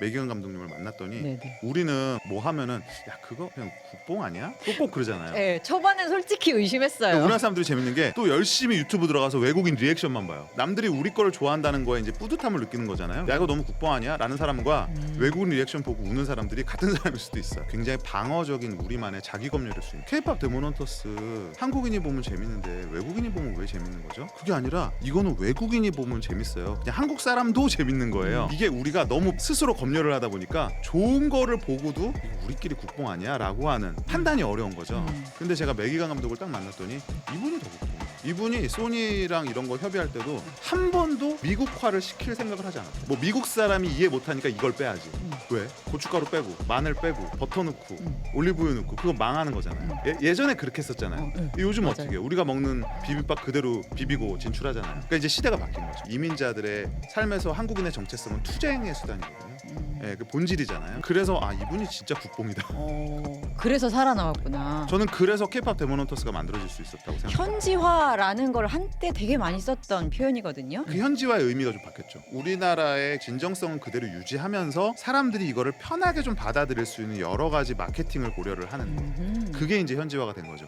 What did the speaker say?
매기관 감독님을 만났더니 네네. 우리는 뭐 하면은 야 그거 그냥 국뽕 아니야? 꼭꼭 그러잖아요. 네, 초반엔 솔직히 의심했어요. 우리나라 사람들이 재밌는 게 또 열심히 유튜브 들어가서 외국인 리액션만 봐요. 남들이 우리 거를 좋아한다는 거에 이제 뿌듯함을 느끼는 거잖아요. 야 이거 너무 국뽕 아니야? 라는 사람과 음. 외국인 리액션 보고 우는 사람들이 같은 사람일 수도 있어요. 굉장히 방어적인 우리만의 자기 검열일 수 있는. K-팝 데모넌터스 한국인이 보면 재밌는데 외국인이 보면 왜 재밌는 거죠? 그게 아니라 이거는 외국인이 보면 재밌어요. 그냥 한국 사람도 재밌는 거예요. 이게 우리가 너무 스스로 검열을 하다 보니까 좋은 거를 보고도 이거 우리끼리 국뽕 아니야?라고 하는 판단이 어려운 거죠. 음. 근데 제가 매기강 감독을 딱 만났더니 이분이 더 국뽕. 이분이 소니랑 이런 거 협의할 때도 한 번도 미국화를 시킬 생각을 하지 않았어요. 뭐 미국 사람이 이해 못하니까 이걸 빼야지. 음. 왜? 고춧가루 빼고 마늘 빼고 버터 넣고 음. 올리브유 넣고 그거 망하는 거잖아요. 예, 전에 그렇게 했었잖아요. 어, 네. 요즘 맞아요. 어떻게 해요? 우리가 먹는 비빔밥 그대로 비비고 진출하잖아요. 그러니까 이제 시대가 바뀐 거죠. 이민자들의 삶에서 한국인의 정체성은 투쟁의 수단이거든요. 음. 예, 그 본질이잖아요. 그래서 아 이분이 진짜 국뽕이다. 어, 그래서 살아남았구나. 저는 그래서 K-팝 데모넌터스가 만들어질 수 있었다고 생각해요. 현지화라는 걸 한때 되게 많이 썼던 표현이거든요. 그 현지화의 의미가 좀 바뀌었죠. 우리나라의 진정성은 그대로 유지하면서 사람들이 이거를 편하게 좀 받아들일 수 있는 여러 가지 마케팅을 고려를 하는 거. 음흠. 그게 이제 현지화가 된 거죠.